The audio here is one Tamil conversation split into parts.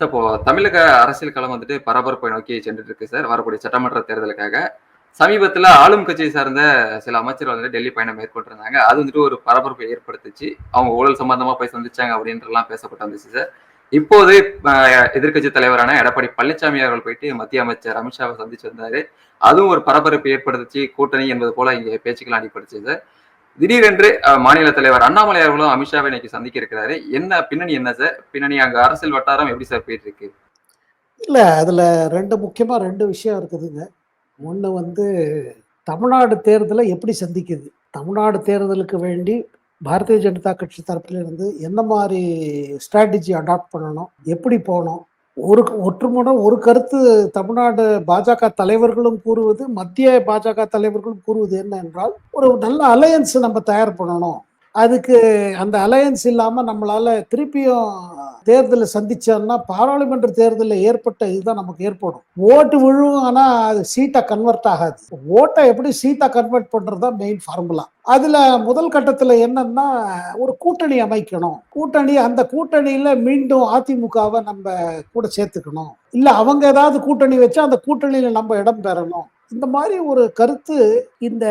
சார் இப்போ தமிழக அரசியல் களம் வந்துட்டு பரபரப்பை நோக்கி சென்றுட்டு இருக்கு சார் வரக்கூடிய சட்டமன்ற தேர்தலுக்காக சமீபத்தில் ஆளும் கட்சியை சார்ந்த சில அமைச்சர்கள் வந்துட்டு டெல்லி பயணம் மேற்கொண்டிருந்தாங்க. அது வந்துட்டு ஒரு பரபரப்பை ஏற்படுத்துச்சு. அவங்க ஊழல் சம்பந்தமா போய் சந்திச்சாங்க அப்படின்றலாம் பேசப்பட்டு வந்துச்சு சார் இப்போது எதிர்கட்சி தலைவரான எடப்பாடி பழனிசாமி அவர்கள் போயிட்டு மத்திய அமைச்சர் அமித்ஷாவை சந்திச்சு வந்தாரு அதுவும் ஒரு பரபரப்பு ஏற்படுத்துச்சு. கூட்டணி என்பது போல இங்க பேச்சுக்கெல்லாம் அடிப்படுச்சு சார் திடீரென்று மாநில தலைவர் அண்ணாமலை அவர்களும் அமித்ஷாவை இன்னைக்கு சந்திக்க இருக்கிறாரு என்ன பின்னணி என்ன சார் பின்னணி அங்க அரசியல் வட்டாரம் எப்படி சார் போயிட்டு இருக்கு இல்ல அதுல ரெண்டு முக்கியமா ரெண்டு விஷயம் இருக்குதுங்க. ஒன்று வந்து தமிழ்நாடு தேர்தலை எப்படி சந்திக்குது? தமிழ்நாடு தேர்தலுக்கு வேண்டி பாரதிய ஜனதா கட்சி தரப்பிலிருந்து என்ன மாதிரி ஸ்ட்ராட்டஜி அடாப்ட் பண்ணணும்? எப்படி போகணும்? ஒரு ஒற்றுமுடன் ஒரு கருத்து தமிழ்நாடு பாஜக தலைவர்களும் கூறுவது மத்திய பாஜக தலைவர்களும் கூறுவது என்ன என்றால் ஒரு நல்ல அலையன்ஸ் நம்ம தயார் பண்ணணும். அதுக்கு அந்த அலையன்ஸ் இல்லாமல் நம்மளால் திருப்பியும் தேர்தலை சந்திச்சோம்னா பாராளுமன்ற தேர்தலில் ஏற்பட்ட இதுதான் நமக்கு ஏற்படும். ஓட்டு விழுவும் ஆனால் அது சீட்டாக கன்வெர்ட் ஆகாது. ஓட்டை எப்படி சீட்டாக கன்வெர்ட் பண்ணுறது தான் மெயின் ஃபார்முலா அதில் முதல் கட்டத்தில் என்னன்னா ஒரு கூட்டணி அமைக்கணும். கூட்டணி அந்த கூட்டணியில் மீண்டும் அதிமுகவை நம்ம கூட சேர்த்துக்கணும். இல்லை அவங்க ஏதாவது கூட்டணி வச்சா அந்த கூட்டணியில் நம்ம இடம் பெறணும். இந்த மாதிரி ஒரு கருத்து இந்த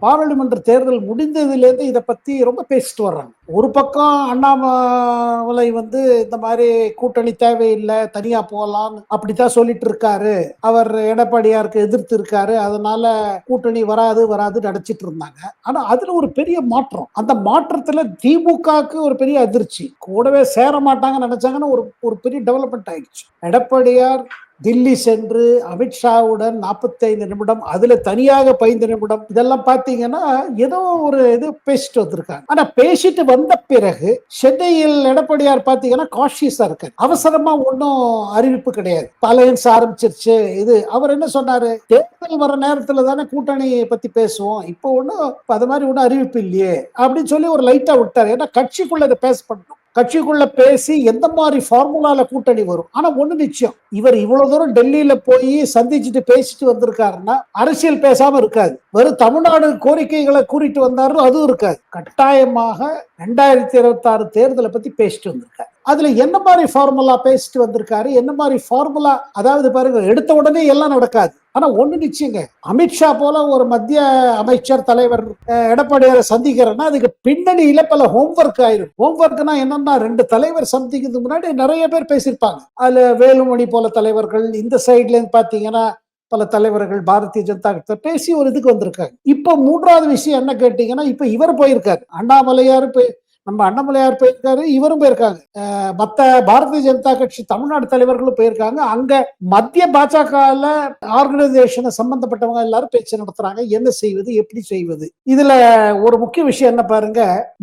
பாராளுமன்ற தேர்தல் முடிந்ததுலேருந்து இதை பற்றி ரொம்ப பேசிட்டு வர்றாங்க. ஒரு பக்கம் அண்ணாமலை வந்து இந்த மாதிரி கூட்டணி தேவையில்லை தனியாக போகலாம் அப்படித்தான் சொல்லிட்டு இருக்காரு. அவர் எடப்பாடியாருக்கு எதிர்த்து இருக்காரு. அதனால கூட்டணி வராது வராது நடிச்சிட்டு இருந்தாங்க. ஆனால் அதில் ஒரு பெரிய மாற்றம். அந்த மாற்றத்தில் திமுகவுக்கு ஒரு பெரிய அதிர்ச்சி. கூடவே சேர மாட்டாங்கன்னு நினச்சாங்கன்னு ஒரு ஒரு பெரிய டெவலப்மெண்ட் ஆயிடுச்சு. எடப்பாடியார் தில்லி சென்று அமித்ஷாவுடன் நாற்பத்தைந்து நிமிடம் அதுல தனியாக பதிந்து நிமிடம் இதெல்லாம் பாத்தீங்கன்னா ஏதோ ஒரு இது பேசிட்டு வந்திருக்காங்க. ஆனா பேசிட்டு வந்த பிறகு சென்னையில் எடப்பாடியார் பாத்தீங்கன்னா காஷியஸா இருக்காரு. அவசரமா ஒன்றும் அறிவிப்பு கிடையாது. அலையன்ஸ் ஆரம்பிச்சிருச்சு. இது அவர் என்ன சொன்னாரு? தேர்தல் வர நேரத்துல தானே கூட்டணியை பத்தி பேசுவோம். இப்போ ஒன்றும் அது மாதிரி ஒன்றும் அறிவிப்பு இல்லையே அப்படின்னு சொல்லி ஒரு லைட்டா விட்டாரு. ஏன்னா கட்சிக்குள்ள இதை பேச பண்ணணும் கட்சிக்குள்ள பேசி எந்த மாதிரி ஃபார்முலால கூட்டணி வரும்? ஆனா ஒண்ணு நிச்சயம். இவர் இவ்வளவு தூரம் டெல்லியில போய் சந்திச்சுட்டு பேசிட்டு வந்திருக்காருன்னா அரசியல் பேசாம இருக்காது. வெறும் தமிழ்நாடு கோரிக்கைகளை கூறிட்டு வந்தாரு அதுவும் இருக்காது. கட்டாயமாக ரெண்டாயிரத்தி இருபத்தி ஆறு தேர்தலை பத்தி பேசிட்டு வந்திருக்காரு. அதுல என்ன மாதிரி ஃபார்முலா பேசிட்டு வந்திருக்காரு? என்ன மாதிரி ஃபார்முலா அதாவது பாருங்க எடுத்த உடனே எல்லாம் நடக்காது. ஆனால் ஒன்று நிச்சயங்க. அமித்ஷா போல ஒரு மத்திய அமைச்சர் தலைவர் எடப்பாடியாரை சந்திக்கிறேன்னா அதுக்கு பின்னணியில பல ஹோம்ஒர்க் ஆயிரும். ஹோம்ஒர்க்னா என்னன்னா ரெண்டு தலைவர் சந்திக்கிறதுக்கு முன்னாடி நிறைய பேர் பேசியிருப்பாங்க. அதுல வேலுமணி போல தலைவர்கள் இந்த சைட்ல இருந்து பாத்தீங்கன்னா பல தலைவர்கள் பாரதிய ஜனதா கட்சி பேசி ஒரு இதுக்கு வந்திருக்காங்க இப்ப மூன்றாவது விஷயம் என்ன கேட்டீங்கன்னா இப்ப இவர் போயிருக்காரு. அண்ணாமலையார் போய் நம்ம அண்ணாமலையார் போயிருக்காரு இவரும் போயிருக்காங்க. மத்த பாரதிய ஜனதா கட்சி தமிழ்நாடு தலைவர்களும் போயிருக்காங்க. அங்க மத்திய பாஜக ஆர்கனைசேஷனை சம்பந்தப்பட்டவங்க எல்லாரும் பேச்சு நடத்துறாங்க. என்ன செய்வது எப்படி செய்வது? இதுல ஒரு முக்கிய விஷயம் என்ன பாருங்க?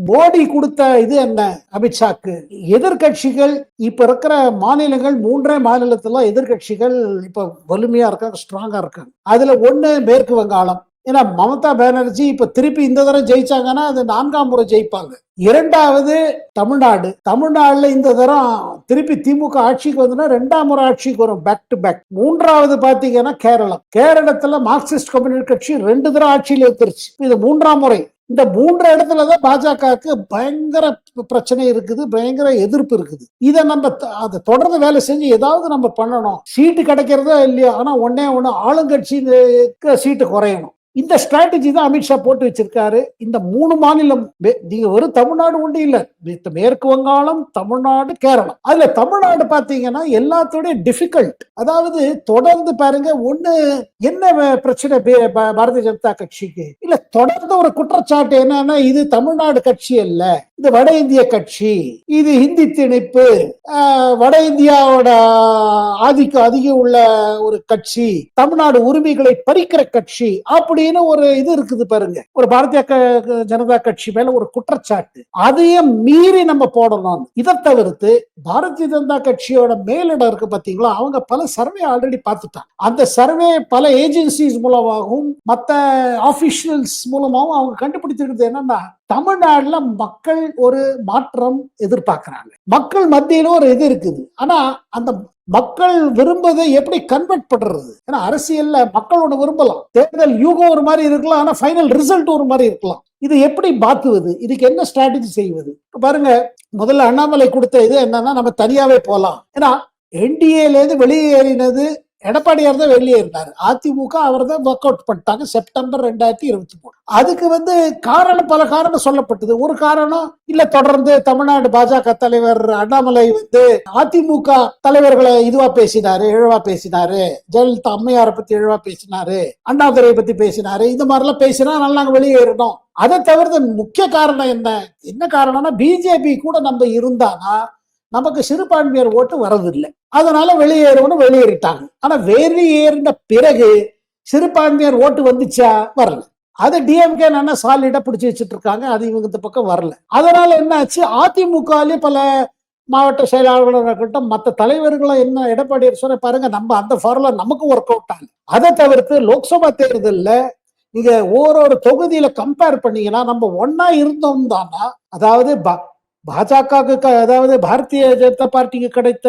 மோடி கொடுத்த இது என்ன? அமித்ஷாக்கு. எதிர்கட்சிகள் இப்ப இருக்கிற மாநிலங்கள் மூன்றே மாநிலத்துல எதிர்கட்சிகள் இப்ப வலிமையா இருக்காங்க ஸ்ட்ராங்கா இருக்காங்க. அதுல ஒண்ணு மேற்கு வங்காளம். ஏன்னா மமதா பானர்ஜி இப்ப திருப்பி இந்த தடவை ஜெயிச்சாங்கன்னா அது நான்காம் முறை ஜெயிப்பாங்க. இரண்டாவது தமிழ்நாடு. தமிழ்நாடுல இந்த தரம் திருப்பி திமுக ஆட்சிக்கு வந்ததுன்னா ரெண்டாம் முறை ஆட்சிக்கு வரும் பேக் டு பேக் மூன்றாவது பாத்தீங்கன்னா கேரளம். கேரளத்துல மார்க்சிஸ்ட் கம்யூனிஸ்ட் கட்சி ரெண்டு தரம் ஆட்சியில் எடுத்துருச்சு இது மூன்றாம் முறை. இந்த மூன்று இடத்துலதான் பாஜகவுக்கு பயங்கர பிரச்சனை இருக்குது பயங்கர எதிர்ப்பு இருக்குது. இதை நம்ம அதை தொடர்ந்து வேலை செஞ்சு ஏதாவது நம்ம பண்ணணும். சீட்டு கிடைக்கிறதோ இல்லையோ ஆனா ஒன்னே ஒண்ணு ஆளுங்கட்சிக்கு சீட்டு குறையணும். இந்த ஸ்ட்ராட்டஜி தான் அமித்ஷா போட்டு வச்சிருக்காரு. இந்த மூணு மாநிலம் நீங்க வெறும் தமிழ்நாடு ஒன்று இல்ல. மேற்கு வங்காளம் தமிழ்நாடு கேரளம். அதுல தமிழ்நாடு பாத்தீங்கன்னா எல்லாத்தோட டிஃபிகல்ட் அதாவது தொடர்ந்து பாருங்க ஒண்ணு என்ன பிரச்சனை பாரதிய ஜனதா கட்சிக்கு? இல்ல தொடர்ந்து ஒரு குற்றச்சாட்டு என்னன்னா இது தமிழ்நாடு கட்சி அல்ல. இந்த வட இந்திய கட்சி இது ஹிந்தி திணிப்பு. வட இந்தியாவோட ஆதிக்கம் அதிகம் உள்ள ஒரு கட்சி தமிழ்நாடு உரிமைகளை பறிக்கிற கட்சி அப்படின்னு ஒரு இது இருக்குது பாருங்க. ஒரு பாரதிய ஜனதா கட்சி மேல ஒரு குற்றச்சாட்டு. அதையும் மீறி நம்ம போடணும். இதை தவிர்த்து பாரதிய ஜனதா கட்சியோட மேலிடம் இருக்கு பாத்தீங்களா? அவங்க பல சர்வே ஆல்ரெடி பார்த்துட்டாங்க. அந்த சர்வே பல ஏஜென்சிஸ் மூலமாகவும் மற்ற ஆபிஷியல்ஸ் மூலமாகவும் அவங்க கண்டுபிடிச்சிருக்கிறது என்னன்னா தமிழ்நாடுல மக்கள் ஒரு மாற்றம் எதிர்பார்க்கிறாங்க. மக்கள் மத்தியில ஒரு இது இருக்குது. ஆனா அந்த மக்கள் விரும்பதை எப்படி கன்வெர்ட் பண்றது? ஏன்னா அரசியல்ல மக்களோட விரும்பலாம். தேர்தல் யூகம் ஒரு மாதிரி இருக்கலாம். ஆனா ஃபைனல் ரிசல்ட் ஒரு மாதிரி இருக்கலாம். இது எப்படி மாத்துவது? இதுக்கு என்ன ஸ்ட்ராட்டஜி செய்வது? பாருங்க முதல்ல அண்ணாமலை கொடுத்த இது என்னன்னா நம்ம தனியாவே போலாம். ஏன்னா என்டிஏல இருந்து வெளியேறினது எடப்பாடியார் தான் வெளியேறினார் அதிமுக அவர் தான் ஒர்க் அவுட் பண்ணிட்டாங்க செப்டம்பர் ரெண்டாயிரத்தி இருபத்தி மூணு. அதுக்கு வந்து காரணம் பல காரணம் சொல்லப்பட்டது. ஒரு காரணம் இல்ல தொடர்ந்து தமிழ்நாடு பாஜக தலைவர் அண்ணாமலை வந்து அதிமுக தலைவர்களை இதுவா பேசினாரு இழவா பேசினாரு. ஜெயலலிதா அம்மையாரை பத்தி இழவா பேசினாரு அண்ணாதுரையை பத்தி பேசினாரு. இந்த மாதிரிலாம் பேசினா நல்லா நாங்க வெளியேறணும் அதை தவிர்த்து முக்கிய காரணம் என்ன? என்ன காரணம்னா பிஜேபி கூட நம்ம இருந்தானா நமக்கு சிறுபான்மையர் ஓட்டு வரதில்லை அதனால வெளியேறணும்னு வெளியேறிட்டாங்க. ஆனா வெளியேறின பிறகு சிறுபான்மையர் ஓட்டு வந்துச்சா? வரல. அது டிஎம்கே நல்லா சாலிடா பிடிச்சி வச்சுட்டு இருக்காங்க அது இவங்க இந்த பக்கம் வரல. அதனால என்ன ஆச்சு அதிமுகலயே பல மாவட்ட செயலாளர்களாக இருக்கட்டும் மற்ற தலைவர்களும் என்ன எடப்பாடி சொன்ன பாருங்க நம்ம அந்த ஃபார்முலா நமக்கு ஒர்க் அவுட் ஆகும் அதை தவிர்த்து லோக்சபா தேர்தலில் நீங்க ஓரொரு தொகுதியில கம்பேர் பண்ணீங்கன்னா நம்ம ஒன்னா இருந்தோம் தானா அதாவது ப- பாஜகவுக்கு க- அதாவது பாரதிய ஜனதா பார்ட்டிக்கு கிடைத்த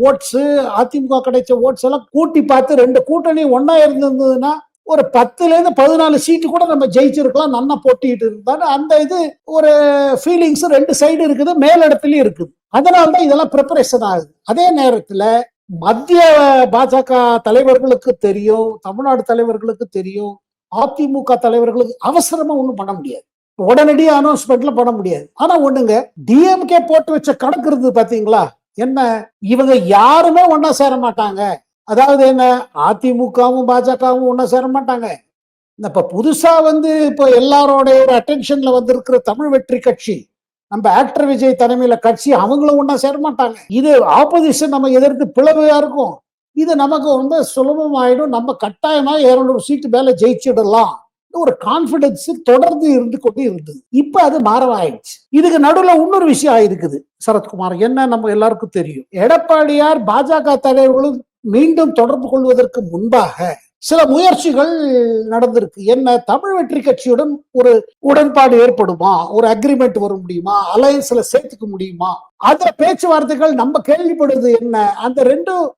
ஓட்ஸு அதிமுக கிடைச்ச ஓட்ஸ் எல்லாம் கூட்டி பார்த்து ரெண்டு கூட்டணி ஒன்னா இருந்திருந்ததுன்னா ஒரு பத்துலேருந்து பதினாலு சீட்டு கூட நம்ம ஜெயிச்சிருக்கலாம் நல்லா போட்டிட்டு இருந்தாலும் அந்த இது ஒரு ஃபீலிங்ஸ் ரெண்டு சைடு இருக்குது மேலிடத்துலயும் இருக்குது. அதனால தான் இதெல்லாம் ப்ரிப்பரேஷன் ஆகுது. அதே நேரத்தில் மத்திய பாஜக தலைவர்களுக்கு தெரியும் தமிழ்நாடு தலைவர்களுக்கு தெரியும் அதிமுக தலைவர்களுக்கு அவசரமா ஒன்றும் பண்ண முடியாது. உடனடியாக அனௌன்ஸ்மெண்ட்ல பண்ண முடியாது. ஆனா ஒண்ணுங்க டிஎம்கே போட்டு வச்ச கணக்கு இருந்தது பாத்தீங்களா? என்ன? இவங்க யாருமே ஒன்னா சேர மாட்டாங்க. அதாவது என்ன? அதிமுகவும் பாஜகவும் ஒன்னா சேர மாட்டாங்க. இப்ப புதுசா வந்து இப்போ எல்லாரோடைய ஒரு அட்டென்ஷன்ல வந்திருக்கிற தமிழ் வெற்றி கட்சி நம்ம ஆக்டர் விஜய் தலைமையில கட்சி அவங்களும் ஒன்னா சேர மாட்டாங்க. இது ஆப்போசிஷன் நம்ம எதிர்த்து பிளவையா இருக்கும். இது நமக்கு ரொம்ப சுலபமாயிடும். நம்ம கட்டாயமா இருநூறு சீட்டு மேல ஜெயிச்சிடலாம். ஒரு கான்பிடன்ஸ் தொடர்ந்து இருந்து கொண்டு இருந்தது. இப்ப அது மாறவாயிடுச்சு இதுக்கு நடுவுல இன்னொரு விஷயம் ஆயிருக்குது. சரத்குமார் என்ன நம்ம எல்லாருக்கும் தெரியும். எடப்பாடியார் பாஜக தலைவர்களும் மீண்டும் தொடர்பு கொள்வதற்கு முன்பாக சில முயற்சிகள் நடந்திருக்கு. என்ன தமிழ் வெற்றி கட்சியுடன் ஒரு உடன்பாடு ஏற்படுமா? ஒரு அக்ரிமெண்ட் வர முடியுமா? அலையன்ஸ்ல சேர்த்துக்க முடியுமா? அதுல பேச்சுவார்த்தைகள் நம்ம கேள்விப்படுறது என்ன? அந்த ரெண்டு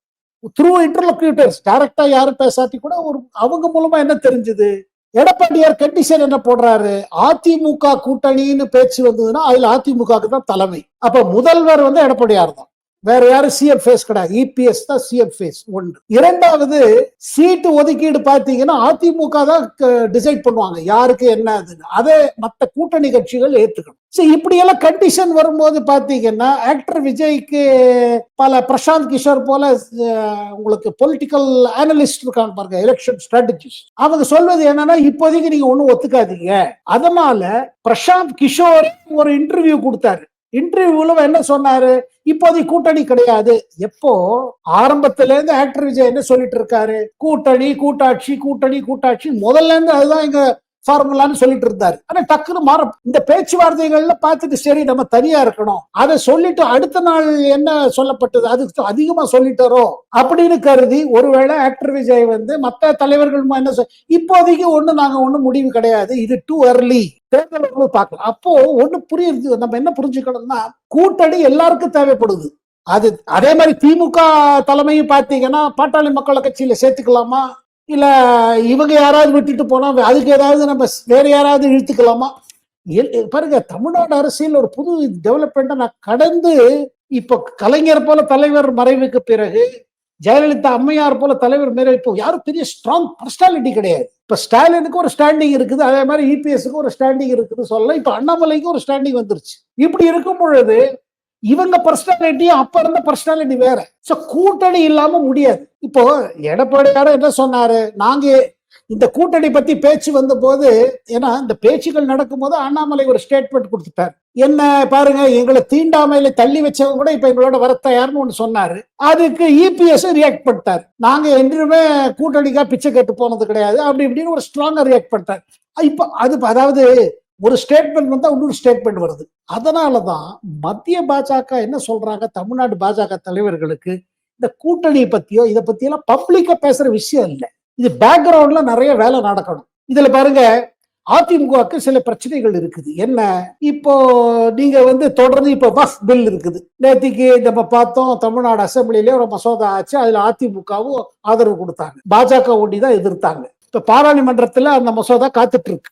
த்ரூ இன்டர்லோக்யூட்டர்ஸ் டைரக்டா யாரும் பேசாட்டி கூட ஒரு அவங்க மூலமா என்ன தெரிஞ்சது? எடப்பாடியார் கண்டிஷன் என்ன போடுறாரு? அதிமுக கூட்டணின்னு பேச்சு வந்ததுன்னா அதுல அதிமுகவுக்கு தான் தலைமை. அப்ப முதல்வர் வந்து எடப்பாடியார் தான். வேற யாரும் சிஎஃப் ஃபேஸ் கிடையாது. இபிஎஸ் தான் சிஎஃப் ஃபேஸ் ஒன்று. இரண்டாவது சீட்டு ஒதுக்கீடு பார்த்தீங்கன்னா அதிமுக தான் டிசைட் பண்ணுவாங்க. யாருக்கு என்ன அதுன்னு. அதை மற்ற கூட்டணி கட்சிகள் ஏற்றுக்கணும் சரி இப்படி எல்லாம் கண்டிஷன் வரும்போது பாத்தீங்கன்னா ஆக்டர் விஜய்க்கு பல பிரசாந்த் கிஷோர் போல உங்களுக்கு பொலிட்டிக்கல் அனலிஸ்ட் இருக்காங்க பாருங்க எலெக்ஷன் ஸ்ட்ராட்டஜிஸ்ட் அவங்க சொல்வது என்னன்னா இப்போதைக்கு நீங்க ஒன்றும் ஒத்துக்காதீங்க. அதனால பிரசாந்த் கிஷோர் ஒரு இன்டர்வியூ கொடுத்தாரு. இன்டர்வியூல என்ன சொன்னாரு? இப்போதைக்கு கூட்டணி கிடையாது. எப்போ? ஆரம்பத்துல இருந்து ஆக்டர் விஜய் என்ன சொல்லிட்டு இருக்காரு? கூட்டணி கூட்டாட்சி கூட்டணி கூட்டாட்சி. முதல்ல இருந்து அதுதான் எங்க ஃபார்முலான்னு சொல்லிட்டு இருந்தாரு. ஆனா டக்குன்னு மாற இந்த பேச்சுவார்த்தைகள்ல பார்த்துட்டு சரி நம்ம தனியா இருக்கணும். அதை சொல்லிட்டு அடுத்த நாள் என்ன சொல்லப்பட்டது? அதுக்கு அதிகமா சொல்லிட்டாரோ? அப்படின்னு கருதி ஒருவேளை ஆக்டர் விஜய் வந்து மற்ற தலைவர்கள் என்ன சொல் இப்போதைக்கு ஒண்ணு நாங்க ஒண்ணும் முடிவு கிடையாது. இது டூ அர்லி தேர்தல் பார்க்கலாம். அப்போ ஒண்ணு புரியுது நம்ம என்ன புரிஞ்சுக்கணும்னா கூட்டணி எல்லாருக்கும் தேவைப்படுது. அது அதே மாதிரி திமுக தலைமையும் பார்த்தீங்கன்னா பாட்டாளி மக்கள் கட்சியில சேர்த்துக்கலாமா? இல்ல இவங்க யாராவது விட்டுட்டு போனா அதுக்கு ஏதாவது நம்ம வேற யாராவது இழுத்துக்கலாமா? பாருங்க தமிழ்நாடு அரசியல் ஒரு புது டெவலப்மெண்ட்டை நான் கடந்து இப்போ கலைஞர் போல தலைவர் மறைவுக்கு பிறகு ஜெயலலிதா அம்மையார் போல தலைவர் மறைவு இப்போ யாரும் பெரிய ஸ்ட்ராங் பர்சனாலிட்டி கிடையாது. இப்ப ஸ்டாலினுக்கு ஒரு ஸ்டாண்டிங் இருக்குது அதே மாதிரி இபிஎஸ்க்கு ஒரு ஸ்டாண்டிங் இருக்குதுன்னு சொல்லலாம். இப்ப அண்ணாமலைக்கு ஒரு ஸ்டாண்டிங் வந்துருச்சு. இப்படி இருக்கும் பொழுது இவங்க பர்சனாலிட்டியும் அப்ப இருந்த பர்சனாலிட்டி வேற. சோ கூட்டணி இல்லாம முடியாது. இப்போ எடப்பாடியார என்ன சொன்னாரு? நாங்க இந்த கூட்டணி பத்தி பேச்சு வந்த போது ஏன்னா இந்த பேச்சுகள் நடக்கும்போது அண்ணாமலை ஒரு ஸ்டேட்மெண்ட் கொடுத்துட்டார். என்ன பாருங்க எங்களை தீண்டாமையில தள்ளி வச்சவங்க கூட இப்ப எங்களோட வர தயார்னு ஒண்ணு சொன்னாரு. அதுக்கு இபிஎஸ் ரியாக்ட் பண்ணிட்டார். நாங்க என்றுமே கூட்டணிக்கா பிச்சை கட்டு போனது கிடையாது. அப்படி இப்படின்னு ஒரு ஸ்ட்ராங்கா ரியாக்ட் பண்ணிட்டார். இப்ப அது அதாவது ஒரு ஸ்டேட்மெண்ட் வந்தா இன்னொரு ஸ்டேட்மெண்ட் வருது. அதனாலதான் மத்திய பாஜக என்ன சொல்றாங்க? தமிழ்நாடு பாஜக தலைவர்களுக்கு இந்த கூட்டணியை பத்தியோ இதை பத்தியெல்லாம் பப்ளிக்கா பேசுற விஷயம் இல்லை. இது பேக்ரவுண்ட்ல நிறைய வேலை நடக்கணும். இதுல பாருங்க அதிமுகவுக்கு சில பிரச்சனைகள் இருக்குது. என்ன? இப்போ நீங்க வந்து தொடர்ந்து இப்போ பஸ் பில் இருக்குது. நேற்றுக்கு நம்ம பார்த்தோம் தமிழ்நாடு அசம்பிளிலே ஒரு மசோதா ஆச்சு. அதுல அதிமுகவும் ஆதரவு கொடுத்தாங்க. பாஜக ஒண்டி தான் எதிர்த்தாங்க. இப்ப பாராளுமன்றத்துல அந்த மசோதா காத்துட்டு இருக்கு.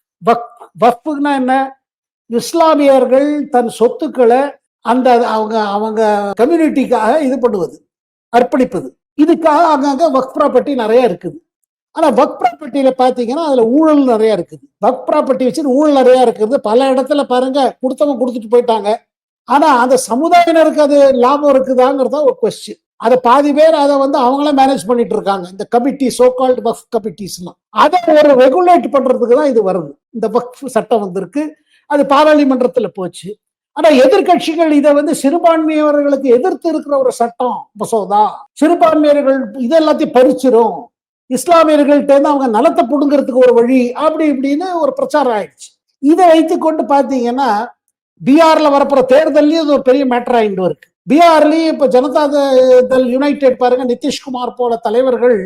வக்ஃபுன்னா என்ன? இஸ்லாமியர்கள் தன் சொத்துக்களை அந்த அவங்க அவங்க கம்யூனிட்டிக்காக இது பண்ணுவது அர்ப்பணிப்பது. இதுக்காக அங்கங்க ஒர்க் ப்ராப்பர்ட்டி நிறைய இருக்குது. ஆனா ஒர்க் ப்ராப்பர்ட்டியில பாத்தீங்கன்னா அதுல ஊழல் நிறைய இருக்குது. ஒர்க் ப்ராப்பர்ட்டி வச்சு ஊழல் நிறைய இருக்குது. பல இடத்துல பாருங்க கொடுத்தவங்க கொடுத்துட்டு போயிட்டாங்க. ஆனா அந்த சமுதாயினருக்கு அது லாபம் இருக்குதாங்கிறது தான் ஒரு கொஸ்டின் அதை பாதி பேர் அதை வந்து அவங்களே மேனேஜ் பண்ணிட்டு இருக்காங்க இந்த கமிட்டி சோ கால்டு வக்ஃப் கமிட்டிஸ்லாம் அதை ஒரு ரெகுலேட் பண்றதுக்கு தான் இது வருது. இந்த வக்ஃப் சட்டம் வந்திருக்கு. அது பாராளுமன்றத்தில் போச்சு. ஆனா எதிர்க்கட்சிகள் இதை வந்து சிறுபான்மையவர்களுக்கு எதிர்த்து இருக்கிற ஒரு சட்டம் மசோதா. சிறுபான்மையர்கள் இது எல்லாத்தையும் பறிச்சிரும். இஸ்லாமியர்கள்ட்ட இருந்து அவங்க நலத்தை புடுங்கிறதுக்கு ஒரு வழி அப்படி இப்படின்னு ஒரு பிரச்சாரம் ஆயிடுச்சு. இதை வைத்துக்கொண்டு பார்த்தீங்கன்னா பீகார்ல வரப்போற தேர்தல்லையும் அது ஒரு பெரிய மேட்டர் ஆகிட்டு இருக்கு. பீகார்லயும் இப்ப ஜனதா தள் யுனைடெட் பாருங்க நிதிஷ்குமார் போல தலைவர்கள்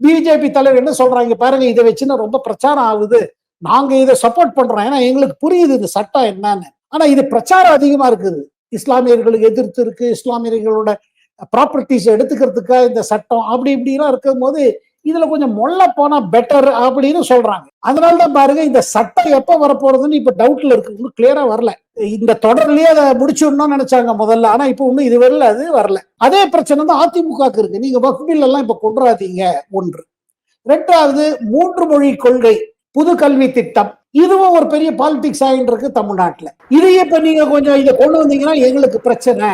பிஜேபி தலைவர் என்ன சொல்றாங்க பாருங்க இதை வச்சுன்னா ரொம்ப பிரச்சாரம் ஆகுது. நாங்க இதை சப்போர்ட் பண்றோம். ஏன்னா எங்களுக்கு புரியுது இந்த சட்டம் என்னன்னு. ஆனா இது பிரச்சாரம் அதிகமா இருக்குது. இஸ்லாமியர்களுக்கு எதிர்த்து இருக்கு. இஸ்லாமியர்களோட ப்ராப்பர்ட்டிஸ் எடுத்துக்கிறதுக்காக இந்த சட்டம் அப்படி இப்படிலாம் இருக்கும் போது இதுல கொஞ்சம் மொள்ள போனா பெட்டர் அப்படின்னு சொல்றாங்க. அதனால தான் பாருங்க இந்த சட்டம் எப்ப வரப்போறதுன்னு இப்ப டவுட்ல இருக்கு. இன்னும் கிளியரா வரல. இந்த தொடர்லயே அதை முடிச்சுடணும்னு நினைச்சாங்க முதல்ல. ஆனா இப்ப இன்னும் இது வரல அது வரல. அதே பிரச்சனை தான் அதிமுகக்கு இருக்கு. நீங்க வகுப்பில் எல்லாம் இப்ப கொண்டுறாதீங்க. ஒன்று. ரெண்டாவது மூன்று மொழி கொள்கை புது கல்வி திட்டம். இதுவும் ஒரு பெரிய பாலிடிக்ஸ் ஆகிட்டு இருக்கு தமிழ்நாட்டுல. இதையே இப்ப நீங்க கொஞ்சம் இதை கொண்டு வந்தீங்கன்னா எங்களுக்கு பிரச்சனை.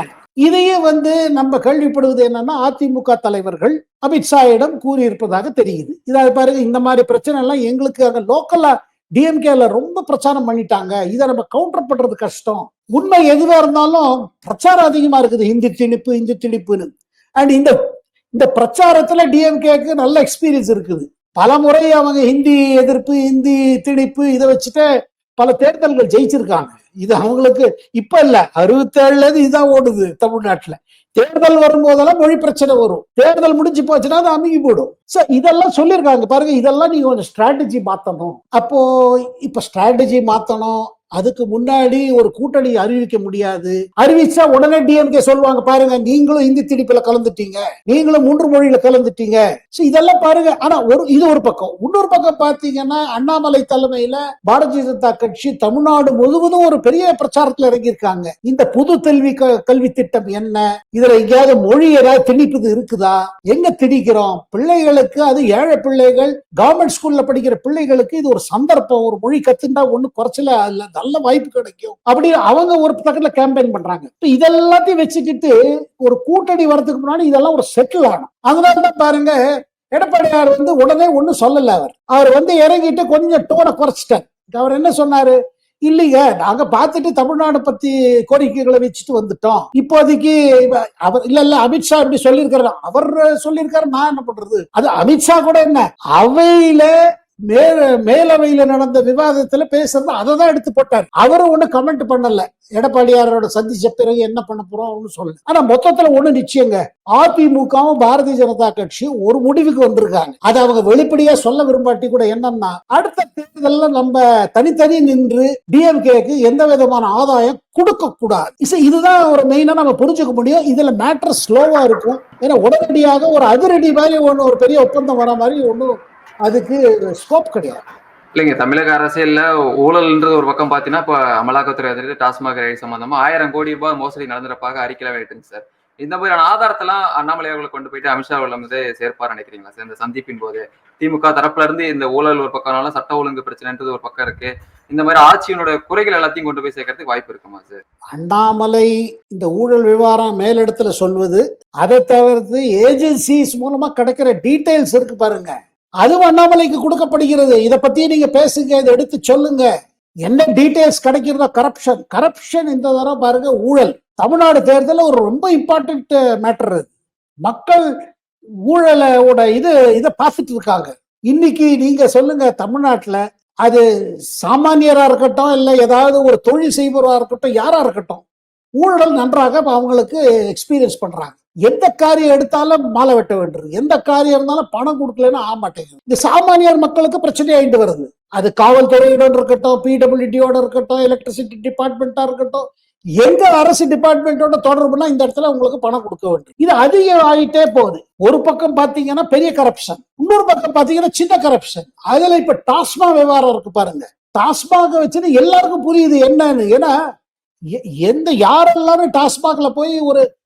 இதையே வந்து நம்ம கேள்விப்படுவது என்னன்னா அதிமுக தலைவர்கள் அமித்ஷாயிடம் கூறியிருப்பதாக தெரியுது. இதை பாருங்க இந்த மாதிரி பிரச்சனை எல்லாம் எங்களுக்கு அங்க லோக்கலா டிஎம்கேல ரொம்ப பிரச்சாரம் பண்ணிட்டாங்க. இதை நம்ம கவுண்டர் பண்றது கஷ்டம். உண்மை எதுவா இருந்தாலும் பிரச்சாரம் அதிகமா இருக்குது. ஹிந்தி திணிப்பு இந்தி திணிப்புன்னு. அண்ட் இந்த இந்த பிரச்சாரத்துல டிஎம்கேக்கு நல்ல எக்ஸ்பீரியன்ஸ் இருக்குது. பல முறை அவங்க ஹிந்தி எதிர்ப்பு ஹிந்தி திணிப்பு இதை வச்சுட்டு பல தேர்தல்கள் ஜெயிச்சிருக்காங்க. இது அவங்களுக்கு இப்ப இல்ல. அறுபத்தேழுல இருந்து இதுதான் ஓடுது தமிழ்நாட்டுல. தேர்தல் வரும்போதெல்லாம் மொழி பிரச்சனை வரும். தேர்தல் முடிஞ்சு போச்சுன்னா அது அமுகி போடும் சோ இதெல்லாம் சொல்லியிருக்காங்க. பாருங்க இதெல்லாம் நீங்க கொஞ்சம் ஸ்ட்ராட்டஜி மாத்தணும். அப்போ இப்ப ஸ்ட்ராட்டஜி மாத்தணும். அதுக்கு முன்னாடி ஒரு கூட்டணி அறிவிக்க முடியாது. அறிவிச்சா உடனே டிஎம்கே சொல்லுவாங்க பாருங்க நீங்களும் இந்தி திணிப்புல கலந்துட்டீங்க. நீங்களும் மூன்று மொழியில கலந்துட்டீங்க. இதெல்லாம் பாருங்க. ஆனா ஒரு இது ஒரு பக்கம். இன்னொரு பக்கம் பாத்தீங்கன்னா அண்ணாமலை தலைமையில பாரதிய ஜனதா கட்சி தமிழ்நாடு முழுவதும் ஒரு பெரிய பிரச்சாரத்துல இறங்கியிருக்காங்க. இந்த புது கல்வி க- கல்வி திட்டம் என்ன? இதுல எங்கேயாவது மொழி ஏதாவது திணிப்புது இருக்குதா? எங்க திணிக்கிறோம்? பிள்ளைகளுக்கு அது ஏழை பிள்ளைகள் கவர்மெண்ட் ஸ்கூல்ல படிக்கிற பிள்ளைகளுக்கு இது ஒரு சந்தர்ப்பம். ஒரு மொழி கத்துண்டா ஒண்ணு குறைச்சல இல்ல நல்ல வாய்ப்பு கிடைக்கும். அப்படி அவங்க ஒரு பக்கத்துல கேம்பெயின் பண்றாங்க. இப்ப இதெல்லாத்தையும் வச்சுக்கிட்டு ஒரு கூட்டணி வரதுக்கு முன்னாடி இதெல்லாம் ஒரு செட்டில் ஆகணும். அதனாலதான் பாருங்க எடப்பாடியார் வந்து உடனே ஒண்ணும் சொல்லல அவர். அவர் வந்து இறங்கிட்டு கொஞ்சம் டோனை குறைச்சிட்டார். அவர் என்ன சொன்னாரு? இல்லைங்க நாங்க பார்த்துட்டு தமிழ்நாடு பத்தி கோரிக்கைகளை வச்சுட்டு வந்துட்டோம். இப்போதைக்கு அவர் இல்ல இல்ல அமித்ஷா இப்படி சொல்லியிருக்காரு அவர் சொல்லியிருக்காரு நான் என்ன பண்றது? அது அமித்ஷா கூட என்ன? அவையில மேலவையில நடந்த விவாதத்துல பேசுறது அதை தான் எடுத்து போட்டார். அவரும் ஒண்ணு கமெண்ட் பண்ணல. எடப்பாடியாரோட சந்திச்ச பிறகு என்ன பண்ண போறோம் ஒண்ணு ஆனா மொத்தத்துல ஒண்ணு நிச்சயங்க. அதிமுகவும் பாரதிய ஜனதா கட்சியும் ஒரு முடிவுக்கு வந்திருக்காங்க. அது அவங்க வெளிப்படையா சொல்ல விரும்பாட்டி கூட என்னன்னா அடுத்த தேர்தல்ல நம்ம தனித்தனி நின்று டிஎம்கேக்கு எந்த விதமான ஆதாயம் கொடுக்க கூடாது இதுதான் ஒரு மெயினா நம்ம புரிஞ்சுக்க முடியும். இதுல மேட்டர் ஸ்லோவா இருக்கும். ஏன்னா உடனடியாக ஒரு அதிரடி மாதிரி ஒன்று ஒரு பெரிய ஒப்பந்தம் வர மாதிரி ஒன்றும் அதுக்கு ஸ்கோப் கிடையாது. இல்லைங்க தமிழக அரசியல்ல ஊழல்ன்றது ஒரு பக்கம் பாத்தீங்கன்னா இப்ப அமலாக்கத்துறை அதிர்ந்து டாஸ்மாக் ரயில் சம்பந்தமா ஆயிரம் கோடி ரூபாய் மோசடி நடந்திருப்பாக அறிக்கையில வெளியிட்டுங்க சார். இந்த மாதிரியான ஆதாரத்தெல்லாம் அண்ணாமலை அவர்களை கொண்டு போயிட்டு அமித்ஷா அவர்கள் வந்து சேர்ப்பார் நினைக்கிறீங்களா சார்? இந்த சந்திப்பின் போது திமுக தரப்புல இருந்து இந்த ஊழல் ஒரு பக்கம்னாலும் சட்ட ஒழுங்கு பிரச்சனைன்றது ஒரு பக்கம் இருக்கு. இந்த மாதிரி ஆட்சியினுடைய குறைகள் எல்லாத்தையும் கொண்டு போய் சேர்க்கறதுக்கு வாய்ப்பு இருக்குமா சார்? அண்ணாமலை இந்த ஊழல் விவகாரம் மேலிடத்துல சொல்வது அதை தவிர்த்து ஏஜென்சிஸ் மூலமா கிடைக்கிற டீடைல்ஸ் இருக்கு பாருங்க. அதுவும் அண்ணாமலைக்கு கொடுக்கப்படுகிறது. இதை பத்தி நீங்க பேசுங்க இதை எடுத்து சொல்லுங்க. என்ன டீட்டெயில்ஸ் கிடைக்கிறதோ கரப்ஷன் கரப்ஷன் இந்த தடவை பாருங்க ஊழல். தமிழ்நாடு தேர்தலில் ஒரு ரொம்ப இம்பார்ட்டன்ட் மேட்டர் அது. மக்கள் ஊழலோட இது இதை பார்த்துட்டு இருக்காங்க. இன்னைக்கு நீங்க சொல்லுங்க தமிழ்நாட்டில் அது சாமானியரா இருக்கட்டும் இல்லை ஏதாவது ஒரு தொழில் செய்பவராக இருக்கட்டும் யாரா இருக்கட்டும் ஊழல் நன்றாக அவங்களுக்கு எக்ஸ்பீரியன்ஸ் பண்றாங்க. எந்த காரியம் எடுத்தாலும் மாலை வெட்ட வேண்டியது எந்த காரியம் இருந்தாலும் பணம் கொடுக்கலன்னு ஆக மாட்டேங்குது. இந்த சாமானியர் மக்களுக்கு பிரச்சனை ஆயிட்டு வருது. அது காவல்துறையுடன் இருக்கட்டும் பிடபிள்யூடியோட இருக்கட்டும் எலக்ட்ரிசிட்டி டிபார்ட்மெண்ட்டா இருக்கட்டும் எங்க அரசு டிபார்ட்மெண்ட்டோட தொடர்புனா இந்த இடத்துல உங்களுக்கு பணம் கொடுக்க வேண்டும். இது அதிகம் ஆகிட்டே போகுது. ஒரு பக்கம் பாத்தீங்கன்னா பெரிய கரப்ஷன் இன்னொரு பக்கம் பாத்தீங்கன்னா சின்ன கரப்ஷன் அதுல இப்ப டாஸ்மா விவகாரம் இருக்கு பாருங்க. டாஸ்மாக வச்சுன்னு எல்லாருக்கும் புரியுது என்னன்னு. ஏன்னா எ- எந்த யாரெல்லாரும் டாஸ்மாக்ல போய் ஒரு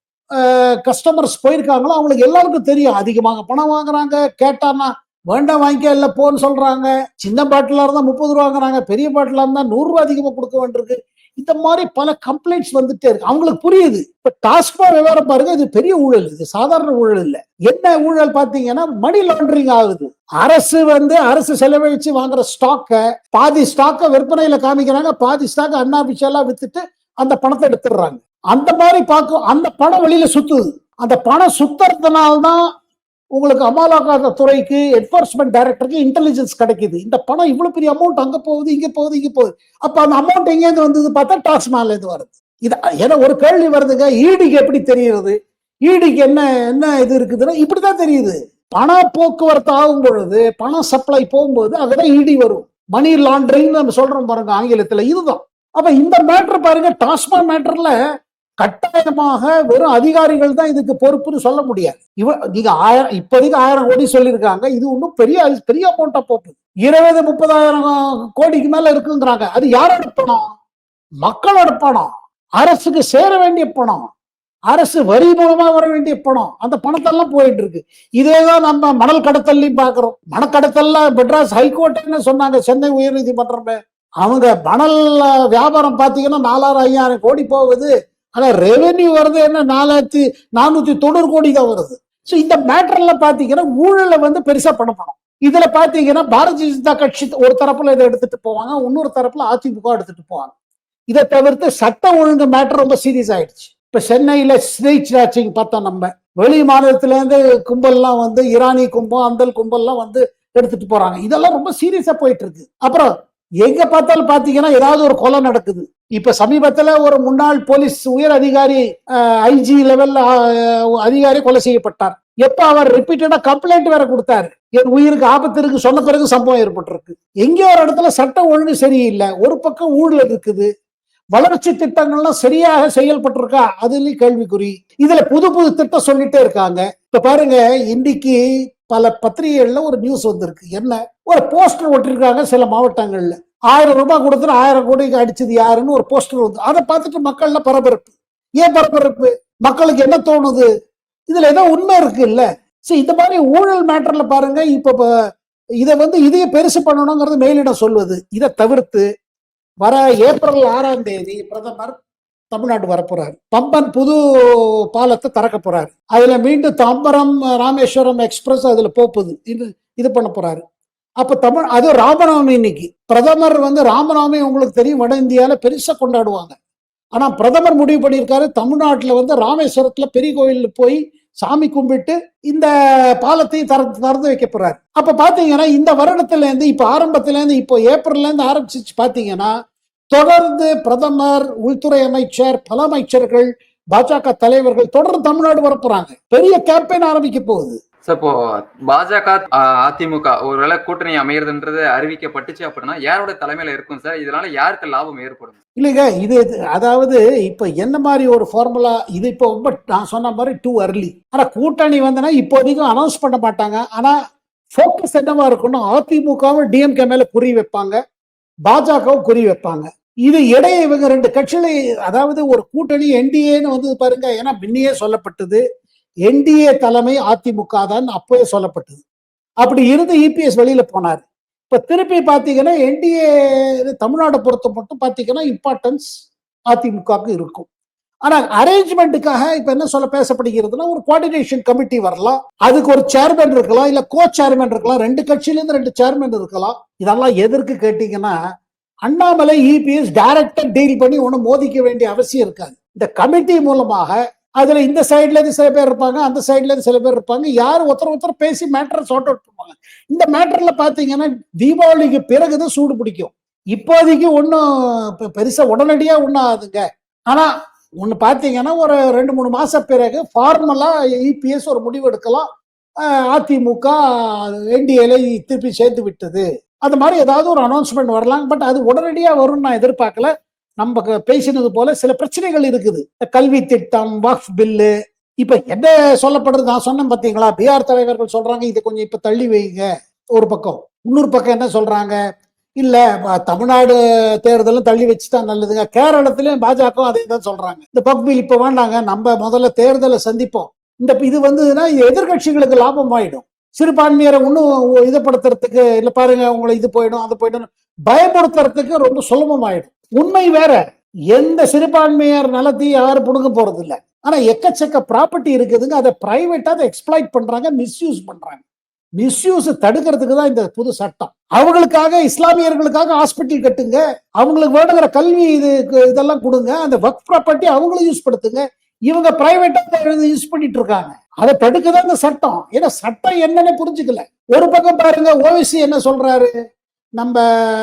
கஸ்டமர்ஸ் போயிருக்காங்களோ அவங்களுக்கு எல்லாருக்கும் தெரியும். அதிகமாக பணம் வாங்குறாங்க கேட்டான்னா வேண்டாம் வாங்கிக்க இல்லை போன்னு சொல்றாங்க. சின்ன பாட்டிலா இருந்தால் முப்பது ரூபா வாங்குறாங்க பெரிய பாட்டிலாக இருந்தால் நூறுரூவா அதிகமாக கொடுக்க வேண்டியிருக்கு. இந்த மாதிரி பல கம்ப்ளைண்ட்ஸ் வந்துட்டே இருக்கு. அவங்களுக்கு புரியுது. இப்ப டாஸ்மா விவரம் பாருங்க இது பெரிய ஊழல். இது சாதாரண ஊழல் இல்ல. என்ன ஊழல் பாத்தீங்கன்னா மணி லாண்டரிங் ஆகுது. அரசு வந்து அரசு செலவழிச்சு வாங்குற ஸ்டாக்க பாதி ஸ்டாக்க விற்பனையில காமிக்கிறாங்க பாதி ஸ்டாக் அன்ஆபிஷியலா வித்துட்டு அந்த பணத்தை எடுத்துடுறாங்க. அந்த மாதிரி பார்க்கும் அந்த பணம் வெளியில சுத்துது. அந்த பணம் சுத்துறதுனால்தான் உங்களுக்கு அமலாக்காத துறைக்கு என்ஃபோர்ஸ்மெண்ட் டைரக்டருக்கு இன்டெலிஜென்ஸ் கிடைக்குது. இந்த பணம் இவ்வளவு பெரிய அமௌண்ட் அங்க போகுது இங்க போகுது இங்க போகுது. அப்ப அந்த அமௌண்ட் எங்கேருந்து வந்தது பார்த்தா டாஸ்மால இருந்து வருது. இது ஏன்னா ஒரு கேள்வி வருதுங்க ஈடிக்கு எப்படி தெரியுது ஈடிக்கு என்ன என்ன இது இருக்குதுன்னா இப்படிதான் தெரியுது. பண போக்குவரத்து ஆகும் பொழுது பணம் சப்ளை போகும்போது அதுதான் ஈடி வரும். மணி லாண்டரிங் நம்ம சொல்றோம் பாருங்க ஆங்கிலத்துல. இதுதான். அப்ப இந்த மேட்டர் பாருங்க டாஸ்மா மேட்டர்ல கட்டாயமாக வெறும் அதிகாரிகள் தான் இதுக்கு பொறுப்புன்னு சொல்ல முடியாது. இவ நீங்க ஆயிரம் இப்போதைக்கு ஆயிரம் கோடி சொல்லியிருக்காங்க. இது ஒன்றும் பெரிய பெரிய அமௌண்டா போப்பு இருபது முப்பதாயிரம் கோடிக்கு மேல இருக்குங்கிறாங்க. அது யாரோட பணம்? மக்களோட பணம். அரசுக்கு சேர வேண்டிய பணம். அரசு வரி மூலமா வர வேண்டிய பணம். அந்த பணத்தெல்லாம் போயிட்டு இருக்கு. இதேதான் நம்ம மணல் கடத்தல்லையும் பாக்குறோம் மணக்கடத்தல்ல மெட்ராஸ் ஹைகோர்ட் என்ன சொன்னாங்க? சென்னை உயர்நீதிமன்றமே. அவங்க மணல் வியாபாரம் பாத்தீங்கன்னா நாலாயிரம் ஐயாயிரம் கோடி போகுது. ஆனா ரெவென்யூ வருது என்ன? நாலாயிரத்தி நானூத்தி தொண்ணூறு கோடி தான் வருது. ஸோ இந்த மேட்டர்ல பாத்தீங்கன்னா ஊழலை வந்து பெருசா பண்ணப்படும். இதுல பாத்தீங்கன்னா பாரதிய ஜனதா கட்சி ஒரு தரப்புல இதை எடுத்துட்டு போவாங்க இன்னொரு தரப்புல அதிமுக எடுத்துட்டு போவாங்க. இதை தவிர்த்து சட்ட ஒழுங்கு மேட்டர் ரொம்ப சீரியஸ் ஆயிடுச்சு. இப்ப சென்னையில ஸ்னேச் ராச்சிங் பார்த்தோம் நம்ம. வெளி மாநிலத்துல இருந்து கும்பல்லாம் வந்து இரானி கும்பம் அந்தல் கும்பல்லாம் வந்து எடுத்துட்டு போறாங்க. இதெல்லாம் ரொம்ப சீரியஸா போயிட்டு இருக்கு. அப்புறம் எங்க பார்த்தாலும் பாத்தீங்கன்னா ஏதாவது ஒரு கொலை நடக்குது. இப்ப சமீபத்துல ஒரு முன்னாள் போலீஸ் உயர் அதிகாரி ஐஜி லெவல்ல அதிகாரி கொலை செய்யப்பட்டார். எப்ப அவர் ரிப்பீட்டடா கம்ப்ளைண்ட் வேற கொடுத்தாரு. என் உயிருக்கு ஆபத்து இருக்கு சொன்ன பிறகு சம்பவம் ஏற்பட்டிருக்கு. எங்கேயோ ஒரு இடத்துல சட்டம் ஒழுங்கு சரியில்லை. ஒரு பக்கம் ஊழல் இருக்குது. வளர்ச்சி திட்டங்கள்லாம் சரியாக செயல்பட்டிருக்கா? அதுலயும் கேள்விக்குறி. இதுல புது புது திட்டம் சொல்லிட்டே இருக்காங்க. இப்ப பாருங்க இன்னைக்கு பல பத்திரிகைகள்ல ஒரு நியூஸ் வந்திருக்கு. என்ன? ஒரு போஸ்டர் ஒட்டிருக்காங்க சில மாவட்டங்கள்ல. ஆயிரம் ரூபாய் கொடுத்துட்டு ஆயிரம் கோடிக்கு அடிச்சது யாருன்னு ஒரு போஸ்டர் வந்து அதை பார்த்துட்டு மக்கள்ல பரபரப்பு. ஏன் பரபரப்பு? மக்களுக்கு என்ன தோணுது? இதுல ஏதோ உண்மை இருக்கு இல்ல சரி இந்த மாதிரி ஊழல் மேட்டர்ல பாருங்க இப்ப இதை வந்து இதையே பெருசு பண்ணணுங்கிறது மேலிடம் சொல்வது. இதை தவிர்த்து வர ஏப்ரல் ஆறாம் தேதி பிரதமர் தமிழ்நாடு வரப்போறாரு. பம்பன் புது பாலத்தை திறக்க போறாரு. அதுல மீண்டும் தாம்பரம் ராமேஸ்வரம் எக்ஸ்பிரஸ் அதுல போகுது. இது இது பண்ண போறாரு. அப்ப தமிழ் அது ராமநவமி இன்னைக்கு. பிரதமர் வந்து ராமநவமி உங்களுக்கு தெரியும் வட இந்தியால பெருசா கொண்டாடுவாங்க. ஆனா பிரதமர் முடிவு பண்ணியிருக்காரு தமிழ்நாட்டுல வந்து ராமேஸ்வரத்துல பெரிய கோயில் போய் சாமி கும்பிட்டு இந்த பாலத்தையும் திற திறந்து வைக்க போறாரு. அப்ப பாத்தீங்கன்னா இந்த வருடத்துல இருந்து இப்ப ஆரம்பத்துல இருந்து இப்போ ஏப்ரல்ல இருந்து ஆரம்பிச்சு பாத்தீங்கன்னா தொடர்ந்து பிரதமர் உள்துறை அமைச்சர் பல அமைச்சர்கள் பாஜக தலைவர்கள் தொடர்ந்து தமிழ்நாடு வரப்போறாங்க. பெரிய கேம்பெயின் ஆரம்பிக்க போகுது. சார் இப்போ பாஜக அதிமுக ஒருவேளை கூட்டணி அமைகிறதுன்றது அறிவிக்கப்பட்டுச்சு அப்படின்னா யாரோட தலைமையில இருக்கும் சார்? இதனால யாருக்கு லாபம் ஏற்படும்? இல்லைங்க இது அதாவது இப்ப என்ன மாதிரி ஒரு ஃபார்முலா இது இப்போ ரொம்ப நான் சொன்ன மாதிரி டூ அர்லி ஆனா கூட்டணி வந்தனா இப்போதைக்கும் அனௌன்ஸ் பண்ண மாட்டாங்க. ஆனா ஃபோக்கஸ் என்னவா இருக்கும்னா அதிமுகவும் டிஎம்கே மேல குறி வைப்பாங்க பாஜகவும் குறி வைப்பாங்க. இது இடையே இவங்க ரெண்டு கட்சிகளை அதாவது ஒரு கூட்டணி என்டிஏன்னு வந்து பாருங்க ஏன்னா முன்னையே சொல்லப்பட்டது. என்டிஏ தலைமை அதிமுக தான் அப்போயே சொல்லப்பட்டது. அப்படி இருந்து இபிஎஸ் வெளியில போனார். இப்ப திருப்பி பாத்தீங்கன்னா என்டிஏ தமிழ்நாடு பொறுத்த மட்டும் பாத்தீங்கன்னா இம்பார்ட்டன்ஸ் அதிமுகவுக்கு இருக்கும். ஆனா அரேஞ்ச்மெண்ட்டுக்காக இப்ப என்ன சொல்ல பேசப்படுகிறதுனா ஒரு கோஆர்டினேஷன் கமிட்டி வரலாம். அதுக்கு ஒரு சேர்மேன் இருக்கலாம் இல்ல கோ சேர்மேன் இருக்கலாம் ரெண்டு கட்சியில இருந்து ரெண்டு சேர்மேன் இருக்கலாம். இதெல்லாம் எதற்கு கேட்டீங்கன்னா அண்ணாமலை இபிஎஸ் டைரக்டா டீல் பண்ணி ஒன்னும் மோதிக்க வேண்டிய அவசியம் இருக்காது. இந்த கமிட்டி மூலமாக அதுல இந்த சைட்ல இருந்து சில பேர் இருப்பாங்க அந்த சைட்ல இருந்து சில பேர் இருப்பாங்க. யார் ஒருத்தர் ஒருத்தர் பேசி மேட்டரை சார்ட் அவுட் பண்ணுவாங்க. இந்த மேட்டர்ல பாத்தீங்கன்னா தீபாவளிக்கு பிறகுதான் சூடு பிடிக்கும். இப்போதைக்கு ஒன்றும் பெருசா உடனடியா ஒன்றும் ஆகுதுங்க. ஆனா ஒன்று பார்த்தீங்கன்னா ஒரு ரெண்டு மூணு மாசம் பிறகு ஃபார்மலா இபிஎஸ் ஒரு முடிவு எடுக்கலாம். அதிமுக என்டிஏல திருப்பி சேர்த்து விட்டது. அது மாதிரி ஏதாவது ஒரு அனௌன்ஸ்மெண்ட் வரலாம். பட் அது உடனடியாக வரும்னு நான் எதிர்பார்க்கல. நம்ம பேசினது போல சில பிரச்சனைகள் இருக்குது. கல்வி திட்டம் வக்ஃப் பில்லு இப்ப என்ன சொல்லப்படுறது நான் சொன்னேன் பாத்தீங்களா? பிஆர் தலைவர்கள் சொல்றாங்க இதை கொஞ்சம் இப்ப தள்ளி வைங்க. ஒரு பக்கம். இன்னொரு பக்கம் என்ன சொல்றாங்க? இல்ல தமிழ்நாடு தேர்தலும் தள்ளி வச்சுட்டா நல்லதுங்க. கேரளத்திலயும் பாஜக அதே தான் சொல்றாங்க. இந்த பக்பில் இப்ப வேண்டாங்க. நம்ம முதல்ல தேர்தலை சந்திப்போம். இந்த இது வந்ததுன்னா எதிர்கட்சிகளுக்கு லாபம் ஆயிடும். சிறுபான்மையரை இன்னும் இதப்படுத்துறதுக்கு இல்ல பாருங்க உங்களை இது போயிடும் அது போயிடும் பயப்படுத்துறதுக்கு ரொம்ப சுலபமாயிடும். உண்மை வேற. எந்த சிறுபான்மையார் நலத்தையும் யாரும் புடுங்க போறது இல்ல ஆனா எக்கச்சக்க ப்ராப்பர்ட்டி இருக்குதுங்க. அதை பிரைவேட்டா அதை எக்ஸ்பிளைட் பண்றாங்க மிஸ்யூஸ் பண்றாங்க. மிஸ்யூஸ் தடுக்கிறதுக்கு தான் இந்த புது சட்டம். அவங்களுக்காக இஸ்லாமியர்களுக்காக ஹாஸ்பிட்டல் கட்டுங்க. அவங்களுக்கு வேணுங்கிற கல்வி இது இதெல்லாம் கொடுங்க. அந்த ஒர்க் ப்ராப்பர்ட்டி அவங்களும் யூஸ் படுத்துங்க. இவங்க பிரைவேட்டா யூஸ் பண்ணிட்டு இருக்காங்க. அதை தடுக்க தான் இந்த சட்டம். ஏன்னா சட்டம் என்னன்னு புரிஞ்சுக்கல. ஒரு பக்கம் பாருங்க ஓவிசி என்ன சொல்றாரு? நம்ம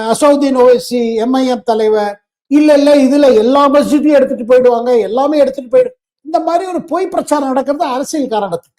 அசௌதீன் ஓவைசி எம்ஐஎம் தலைவர் இல்ல இல்ல இதுல எல்லா மஸ்ஜிதையும் எடுத்துட்டு போயிடுவாங்க எல்லாமே எடுத்துட்டு போயிடு இந்த மாதிரி ஒரு பொய் பிரச்சாரம் நடக்கிறது அரசியல் காரணத்துக்கு